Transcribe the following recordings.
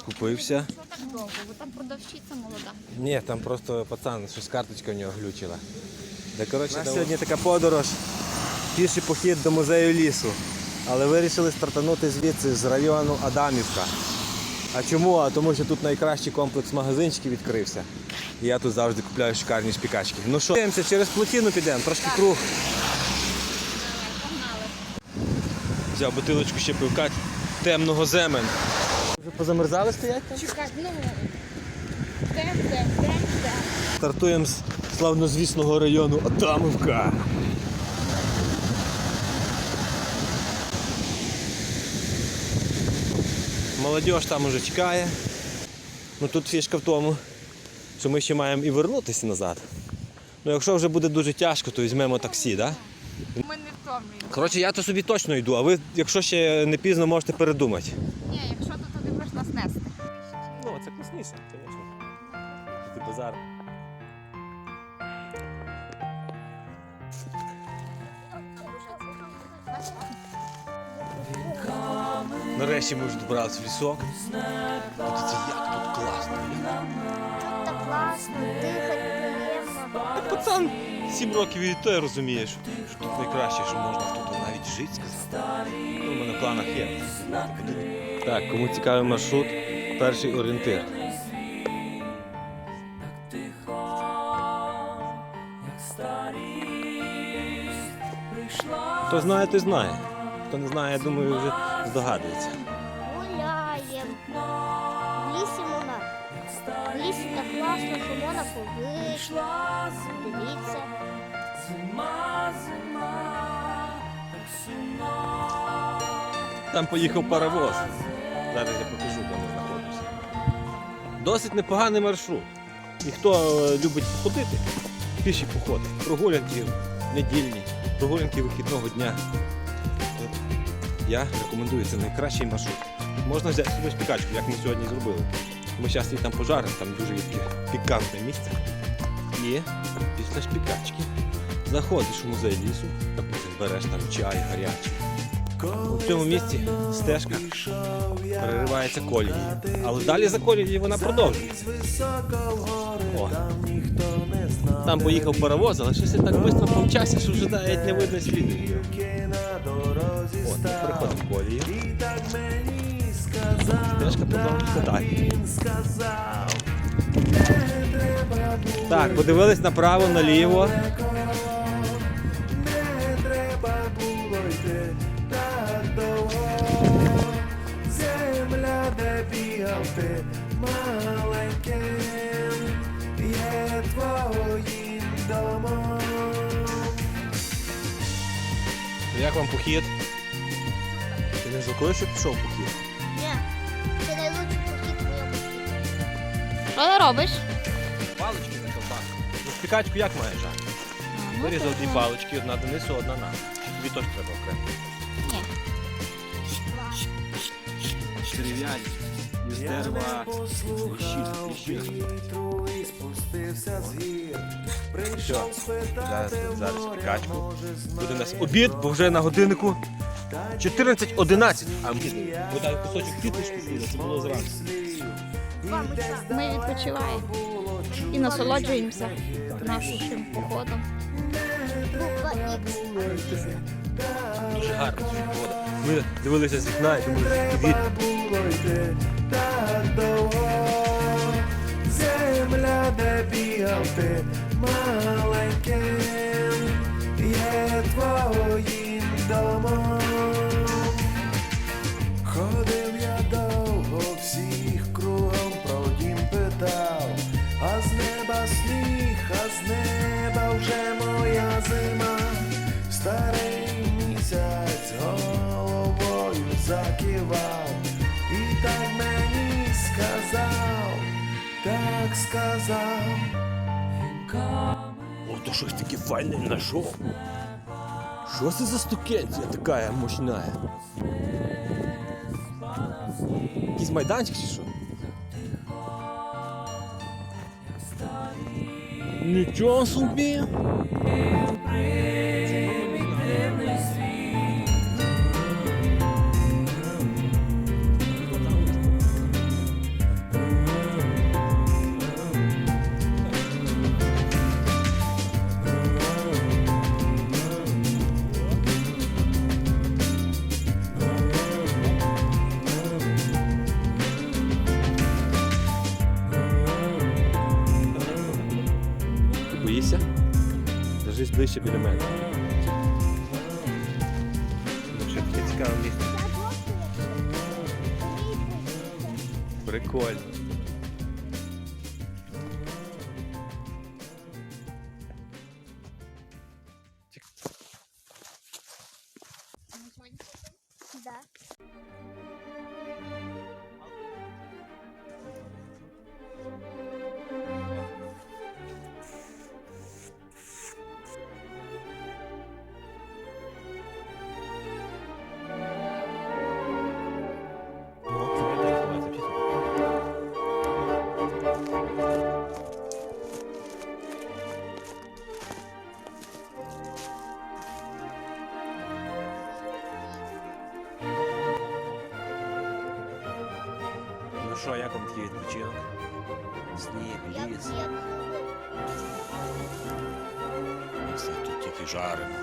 скупився. Так довго? Бо там продавщиця молода. Ні, там просто пацан, щось карточка в нього глючила. Де, коротше, У нас сьогодні така подорож, піший похід до музею лісу. Але вирішили стартанути звідси з району Адамівка. А чому? А тому що тут найкращий комплекс магазинчиків відкрився. І я тут завжди купляю шикарні шпікачки. Ну що, дивимося, через плотину підемо, трошки круг. Погнали. Взяв бутилочку ще пивка темного земен. Вже позамерзали стоять там? Чекай, ну. Дем, дем, дем, дем. Стартуємо з славнозвісного району Адамівка. Молодіж там уже чекає. Ну тут фішка в тому, що ми ще маємо і вернутися назад. Ну якщо вже буде дуже тяжко, то візьмемо таксі, так? Да? Ми не втомлюємо. Коротше, я то собі точно йду, а ви, якщо ще не пізно, можете передумати. Ні, якщо Нарешті ми вже добралися в лісок. Подивіться, як тут класно. Так класно, дихати приємно. Пацан 7 років і той розуміє, що, що тут найкраще, що можна тут навіть жити, сказати. Ну, в мене в планах є. Так, кому цікавий маршрут, перший орієнтир. Хто знає, той знає. Хто не знає, я думаю, вже здогадується. Гуляємо. В лісі можна. В лісі так класно, що можна повийшла. Дивіться. Там поїхав паровоз. Зараз я покажу, де ми знаходимося. Досить непоганий маршрут. Ніхто е, любить походити, піші походи, прогулянки недільні, прогулянки вихідного дня. Я рекомендую, це найкращий маршрут. Можна взяти собі шпікачку, як ми сьогодні зробили. Ми зараз її там пожаримо, там дуже таке пікантне місце. І після шпікачки заходиш у музей лісу, потім береш там чай гарячий. У цьому місці стежка переривається колією. Але далі за колією вона продовжується. О. Там поїхав паровоз, але щось так швидко помчався, що вже навіть не видно сліду. От, ми переходимо колію. Стежка продовжується далі. Так, подивились направо, наліво. Ти маленьким, є твоїм домом. Як вам похід? Ти не жалкуєш, що пішов похід? Ні. Це найлучший похід в моєму світі. Що ти робиш? Палички на ковбаску. Ну, спікачку як маєш? а? Ну, Вирізав дві палички, одна донизу, одна на. Тобі теж треба окремо. Ні. Дерев'яні. Із дерева. Послухав вітру і спустився з гір. Прийшов Зараз, спитати зараз спікачку. Буде у нас обід, бо вже на годиннику 14.11. А ми дай кусочок квіточки буде, це було зранку. Ми відпочиваємо і насолоджуємося нашим походом. Дуже гарно тут вода. Ми дивилися з вікна і думали, від так довго. Земля, де бігав ти маленьким, є твоїм домом. Сказав. О, то щось таке файне знайшов. Що це за стукенція така мощна? Якийсь майданчик чи що? Нічого собі. Ближче біля мене. Таке цікаве місце. Прикольно. Що, як вам такий відпочинок? Сніг, ліс. Все тут тільки жаримо.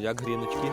Як гріночки?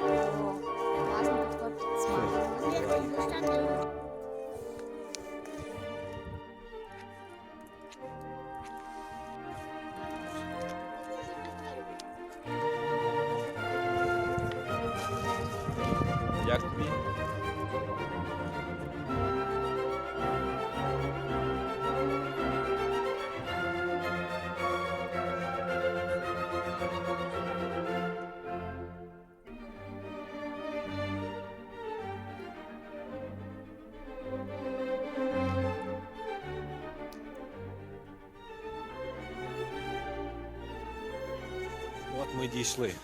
Ми дійшли.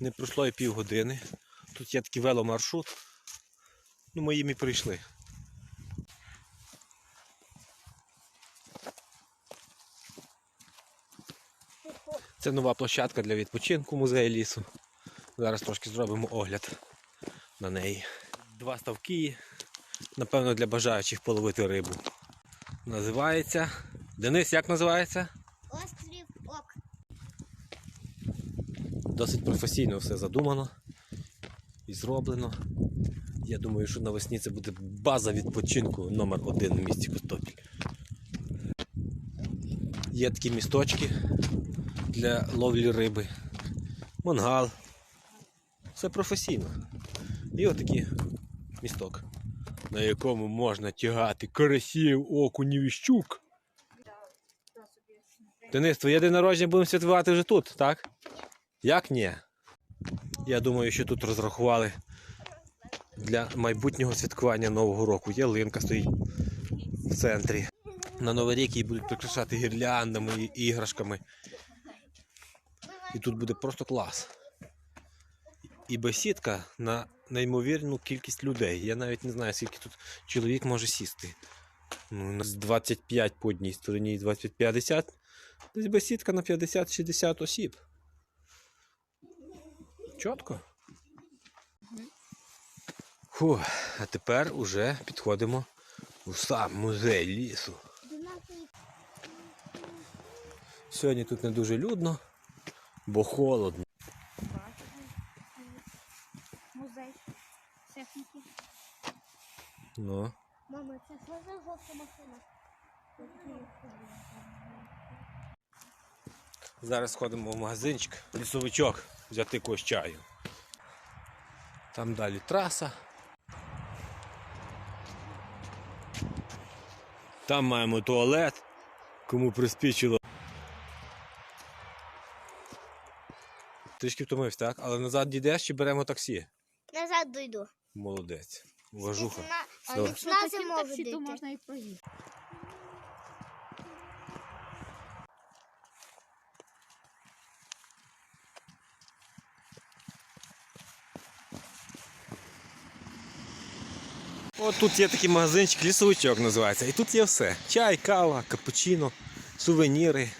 Не пройшло і півгодини. Тут є такий веломаршрут. Ну, ми їм і прийшли. Це нова площадка для відпочинку музею лісу. Зараз трошки зробимо огляд на неї. Два ставки, напевно, для бажаючих половити рибу. Називається. Денис, як називається? Досить професійно все задумано і зроблено. Я думаю, що навесні це буде база відпочинку номер один в місті Костопіль. Є такі місточки для ловлі риби, мангал. Все професійно. І отакий місток, на якому можна тягати карасів, окунів і щук. Денис, твоє день народження будемо святкувати вже тут, так? Як ні? Я думаю, що тут розрахували для майбутнього святкування Нового року. Ялинка стоїть в центрі. На Новий рік її будуть прикрашати гірляндами і іграшками. І тут буде просто клас. І бесідка на неймовірну кількість людей. Я навіть не знаю, скільки тут чоловік може сісти. Ну, у нас 25 по одній стороні і 25-50. Десь бесідка на 50-60 осіб. Чітко. Фу, а тепер уже підходимо у сам музей лісу. Сьогодні тут не дуже людно, бо холодно. Музей техніки. Ну, Мама, це жовта машина? Зараз сходимо в магазинчик, лісовичок, взяти якогось чаю. Там далі траса. Там маємо туалет, кому приспічило. Трішки втомився, так? Але назад дійдеш чи беремо таксі? Назад дойду. Молодець. Важуха. На, Все. а Якщо на таким зиму таксі, то можна і проїхати. От тут є такий магазинчик, лісовичок називається. І тут є все. Чай, кава, капучино, сувеніри.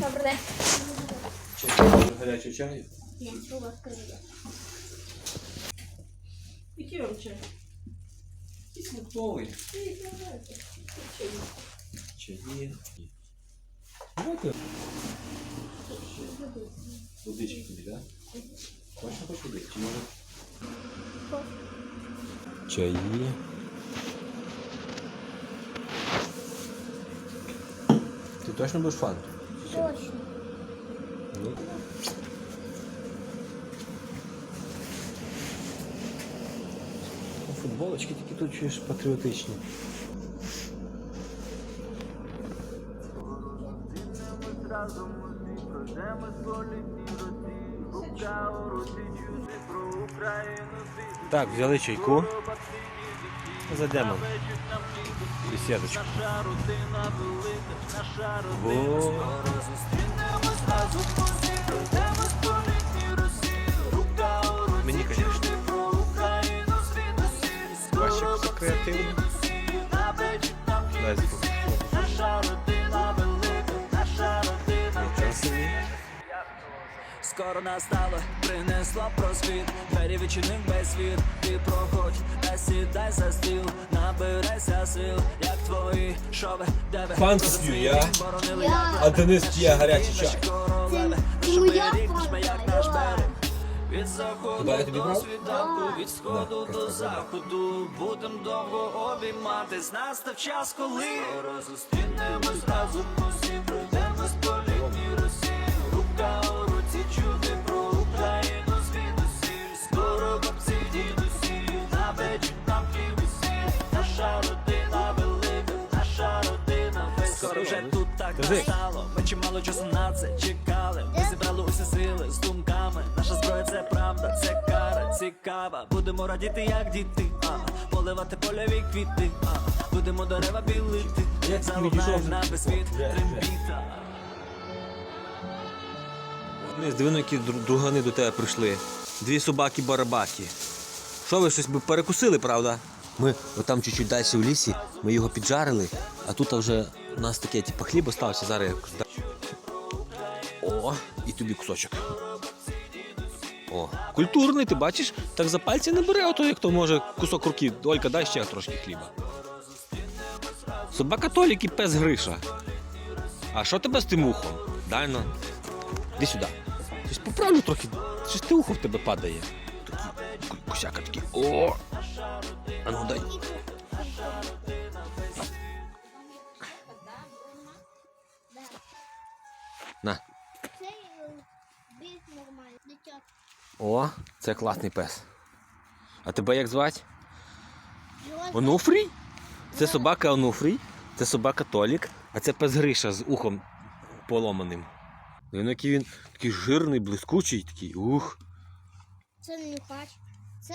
Добрий день. Гарячий чай. Ні, у вас? Який вам чай? Смактовий. Чаї. Давайте. Водички тобі, так? Точно хочеш води? Чи може? Чаї. Ти точно будеш фанту? Точно. Ну. Футболочки такі тут чуєш патріотичні. Так, взяли чайку. Зайдемо. Бесідочку. Бо... Мені, звісно. Бачиш, все креативно. Дай звук. Нічого собі. Скоро настало, принесло просвіт Двері відчинив весь світ. Ти проходь, та сідай за стіл Набирайся сил, як твої шови Деви Фант п'ю я. Я. А Денис п'є гарячий чай. Це Щоб моя рік фанта, як наш берег. Від заходу я тобі до брав? світанку, від сходу Да, до просто заходу. Будем довго обійматись, настав час, коли Скоро зустрінемось разом усі Пройдемо Держи. Ми чимало часу на це чекали Ми зібрали усі сили з думками Наша зброя це правда, це кара цікава Будемо радіти, як діти, а поливати польові квіти, а будемо дерева білити Як Залунає на світ Вже, вже. трембіта Ми з диви, які другани до тебе прийшли. Дві собаки-барабаки. Що ви щось би перекусили, правда? Ми отам чуть-чуть далі в лісі, ми його піджарили, а тут вже у нас таке, типу, хліб остався, зараз я О, і тобі кусочок. О, культурний, ти бачиш? Так за пальці не бере, ото як то може кусок руки. Олька, дай ще трошки хліба. Собака Толік і пес Гриша. А що тебе з тим ухом? Дай ну. Іди сюди. Щось поправлю трохи. Щось те ухо в тебе падає. Такі ку- косяка такі. О! А ну дай. На. О, це класний пес. А тебе як звати? Онуфрій? Це собака Онуфрій, це собака Толік, а це пес Гриша з ухом поломаним. Він який він такий жирний, блискучий, такий. Ух. Це не нюхач. Це